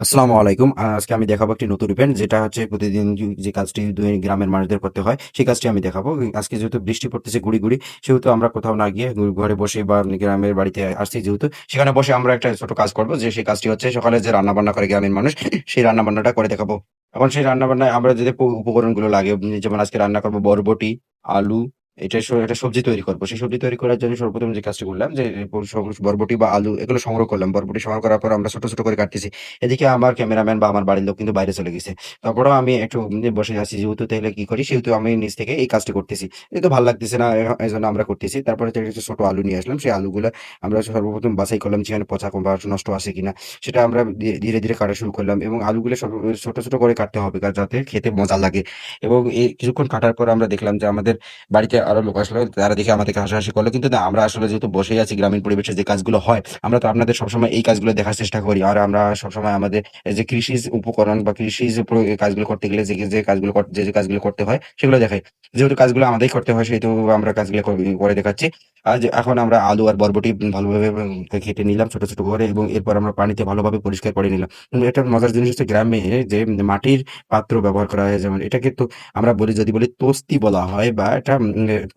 আসসালামু আলাইকুম। আজকে আমি দেখাবো একটি নতুন ইভেন্ট যেটা হচ্ছে প্রতিদিন যে কাজটি দুই গ্রামের মানুষদের করতে হয়, সেই কাজটি আমি দেখাবো। আজকে যেহেতু বৃষ্টি পড়তেছে গুঁড়ি, গুঁড়ি সেহেতু আমরা কোথাও না গিয়ে ঘরে বসে বা গ্রামের বাড়িতে আসছি যেহেতু, সেখানে বসে আমরা একটা ছোট কাজ করব যে সেই কাজটি হচ্ছে সকালে যে রান্নাবান্না করে গ্রামের মানুষ, সেই রান্নাবান্নাটা করে দেখাবো। এখন সেই রান্নাবান্নায় আমরা যে উপকরণগুলো লাগে যেমন আজকে রান্না করব বরবটি, আলু, এটা একটা সবজি তৈরি করব। সেই সবজি তৈরি করার জন্য সর্বপ্রথম যে কাজটি করলাম যে বরবটি বা আলু এগুলো সংগ্রহ করলাম। বরবটি সংগ্রহ করার পর আমরা ছোট, ছোট করে কাটতেছি। এদিকে আমার ক্যামেরাম্যান বা আমার বাড়ির লোক কিন্তু বাইরে চলে গেছে। তারপরেও আমি একটু বসে আছি যেহেতু তাহলে কি করি সেহেতু আমি নিজ থেকে এই কাজটি করতেছি। যেহেতু ভালো লাগতেছে না এই জন্য আমরা করতেছি। তারপরে ছোট আলু নিয়ে আসলাম। সেই আলুগুলা আমরা সর্বপ্রথম বাছাই করলাম যেখানে পচা বা নষ্ট আছে কিনা সেটা আমরা ধীরে, ধীরে কাটা শুরু করলাম এবং আলুগুলো ছোট, ছোট করে কাটতে হবে যাতে খেতে মজা লাগে এবং এই কিছুক্ষণ কাটার পর আমরা দেখলাম যে আমাদের বাড়িতে আরও লোক আসলে তারা দেখে আমাদেরকে হাসাহাসি করল। কিন্তু না আমরা আসলে যেহেতু বসেই আছি গ্রামীণ পরিবেশে যে কাজগুলো হয়, আমরা তো আপনাদের সবসময় এই কাজগুলো দেখার চেষ্টা করি। আর আমরা সবসময় আমাদের যে কৃষিজ উপকরণ বা কৃষিজ প্র কাজগুলো করতে গেলে যে, যে কাজগুলো যে, যে কাজগুলো করতে হয় সেগুলো দেখাই। যেহেতু কাজগুলো আমাদেরই করতে হয় সেহেতু আমরা কাজগুলো করে দেখাচ্ছি। আজ এখন আমরা আলু আর বরবটি ভালোভাবে কেটে নিলাম ছোট, ছোট করে এবং এরপর আমরা পানিতে ভালোভাবে পরিষ্কার করে নিলাম। একটা মজার জিনিস হচ্ছে গ্রামে যে মাটির পাত্র ব্যবহার করা হয় যেমন এটা কিন্তু আমরা বলি যদি বলি তস্তি বলা হয় বা এটা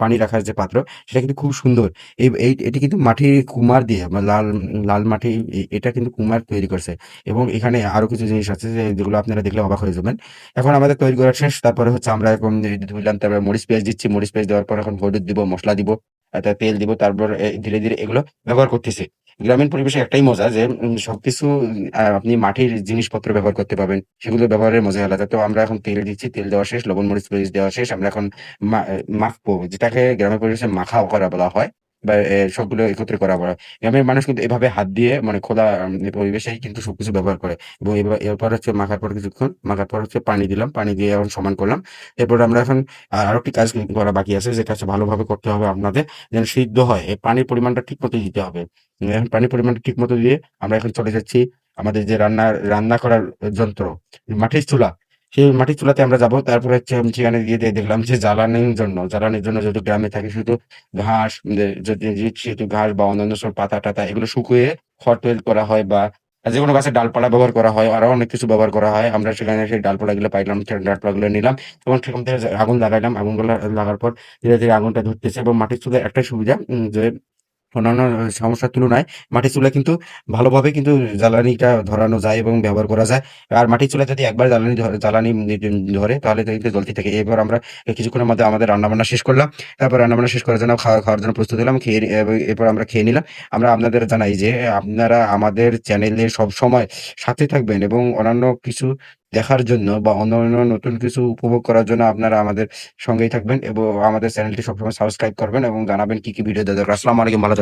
পানি রাখার যে পাত্র সেটা কিন্তু খুব সুন্দর। এই এটি কিন্তু মাটির কুমার দিয়ে লাল লাল মাটি এটা কিন্তু কুমার তৈরি করছে এবং এখানে আরও কিছু জিনিস আছে যেগুলো আপনারা দেখলে অবাক হয়ে যাবেন। এখন আমাদের তৈরি করা শেষ। তারপরে হচ্ছে আমরা এখন ধুইলাম তারপরে মরিচ পেঁয়াজ দিচ্ছি। মরিচ পেঁয়াজ দেওয়ার পর এখন হলুদ দিব, মশলা দিব, তেল দিব। তারপর ধীরে, ধীরে এগুলো ব্যবহার করতেছে গ্রামীণ পরিবেশে একটাই মজা যে সবকিছু আপনি মাটির জিনিসপত্র ব্যবহার করতে পাবেন সেগুলো ব্যবহারের মজা আলাদা। তো আমরা এখন তেল দিচ্ছি। তেল দেওয়া শেষ। লবণ মরিচ মরিচ দেওয়া শেষ। আমরা এখন মাখবো যেটাকে গ্রামের পরিবেশে মাখাও করা বলা হয় বা সবগুলো একত্রে করা হয়। গ্রামের মানুষ কিন্তু এভাবে হাত দিয়ে মানে খোলা পরিবেশেই কিন্তু সবকিছু ব্যবহার করে এবং এরপর হচ্ছে মাখার পর কিছুক্ষণ, মাখার পর হচ্ছে পানি দিলাম। পানি দিয়ে এখন সমান করলাম। এরপর আমরা এখন আরও একটি কাজ করা বাকি আছে, যেটা হচ্ছে ভালোভাবে করতে হবে আপনাদের, যেন সিদ্ধ হয়। পানির পরিমাণটা ঠিকমতো দিতে হবে। এখন পানির পরিমাণটা ঠিক মতো দিয়ে আমরা এখন চলে যাচ্ছি আমাদের যে রান্নার, রান্না করার যন্ত্র, মাটির চুলা। সেই মাটির চুলাতে আমরা যাব। তারপরে হচ্ছে সেখানে গিয়ে দে দেখলাম যে জ্বালানির জন্য জ্বালানির জন্য যেহেতু গ্রামে থাকে শুধু ঘাস যদি সেহেতু ঘাস বা অন্যান্য সব পাতা-টাতা এগুলো শুকিয়ে খড় তৈরি করা হয় বা যেকোনো গাছের ডালপালা ব্যবহার করা হয়। আরও অনেক কিছু ব্যবহার করা হয়। আমরা সেখানে সেই ডালপালা গুলো পাইলাম। ডালপালা গুলো নিলাম এবং সেখান থেকে আগুন লাগাইলাম। আগুনগুলা লাগার পর ধীরে, ধীরে আগুনটা ধরতেছে এবং মাটির চুলায় একটাই সুবিধা যে অন্যান্য সমস্যার তুলনায় মাটির চুলায় কিন্তু ভালোভাবে কিন্তু জ্বালানিটা ধরানো যায় এবং ব্যবহার করা যায়। আর মাটির চুলায় যদি একবার জ্বালানি জ্বালানি ধরে, তাহলে কিন্তু জ্বলতেই থাকে। এবার আমরা কিছুক্ষণের মধ্যে আমাদের রান্নাবান্না শেষ করলাম। তারপর রান্নাবান্না শেষ করার জন্য খাওয়া, খাওয়ার জন্য প্রস্তুত হলাম। খেয়ে এরপর আমরা খেয়ে নিলাম। আমরা আপনাদের জানাই যে আপনারা আমাদের চ্যানেলে সবসময় সাথে থাকবেন এবং অন্যান্য কিছু দেখার জন্য বা অন্য অন্য নতুন কিছু উপভোগ করার জন্য আপনারা আমাদের সঙ্গেই থাকবেন এবং আমাদের চ্যানেলটি সবসময় সাবস্ক্রাইব করবেন এবং জানাবেন কি, কি ভিডিও দরকার। আসসালামু আলাইকুম ভালো থাকবেন।